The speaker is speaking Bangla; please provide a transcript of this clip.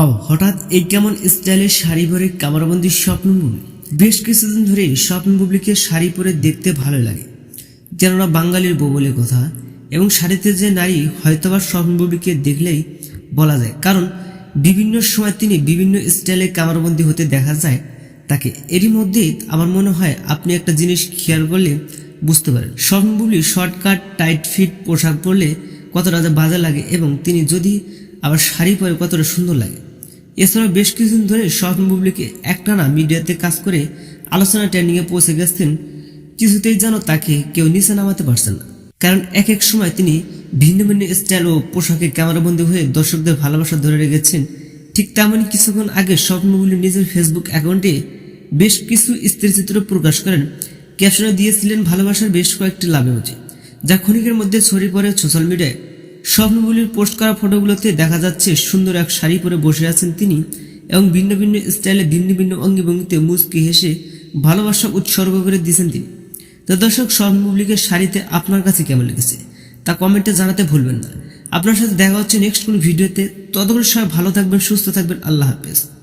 ও হঠাৎ এই কেমন স্টাইলের শাড়ি পরে কামারবন্দি স্বপ্ন বুবলি বেশ কিছুদিন ধরে স্বপ্ন বুবলিকে শাড়ি পরে দেখতে ভালো লাগে। যেন কেননা বাঙালির বউ বলে কথা, এবং শাড়িতে যে নারী হয়তোবা স্বপ্ন বুবলিকে দেখলেই বলা যায়। কারণ বিভিন্ন সময় তিনি বিভিন্ন স্টাইলে কামারবন্দি হতে দেখা যায় তাকে। এরই মধ্যে আমার মনে হয় আপনি একটা জিনিস খেয়াল করলে বুঝতে পারেন। স্বপ্ন বুবলি শর্টকাট, টাইট ফিট পোশাক পরলে কতটা বাজে লাগে, এবং তিনি যদি আবার শাড়ি পরে কতটা সুন্দর লাগে। এছাড়াও বেশ কিছুদিন ধরে স্বপ্ন বুবলিকে একটানা মিডিয়াতে কাজ করে আলোচনা ট্রেন্ডিংয়ে পৌঁছে গেছেন, কিছুতেই যেন তাকে কেউ নিচে নামাতে পারছেন না। কারণ এক এক সময় তিনি ভিন্ন ভিন্ন স্টাইল ও পোশাকে ক্যামেরাবন্দি হয়ে দর্শকদের ভালোবাসা ধরে রেখেছেন। ঠিক তেমনই কিছুক্ষণ আগে স্বপ্ন বুবলি নিজের ফেসবুক অ্যাকাউন্টে বেশ কিছু স্থিরচিত্র প্রকাশ করেন। ক্যাপশনে দিয়েছিলেন, ভালোবাসার বেশ কয়েকটি লাভ উচিত যা ক্ষণিকের মধ্যে ছড়িয়ে পড়ে সোশ্যাল মিডিয়ায় স্বপ্নগুলির পোস্ট করা ফটোগুলোতে দেখা যাচ্ছে সুন্দর এক শাড়ি পরে বসে আছেন তিনি এবং ভিন্ন ভিন্ন স্টাইলে ভিন্ন ভিন্ন অঙ্গিভঙ্গিতে মুচকি হেসে ভালোবাসা উৎসর্গ করে দিয়েছেন তিনি। তো দর্শক স্বপ্নবুবলিকের শাড়িতে আপনার কাছে কেমন লেগেছে? তা কমেন্টে জানাতে ভুলবেন না। আপনার সাথে দেখা হচ্ছে নেক্সট কোনো ভিডিওতে। ততক্ষণ সবাই ভালো থাকবেন, সুস্থ থাকবেন। আল্লাহ হাফেজ।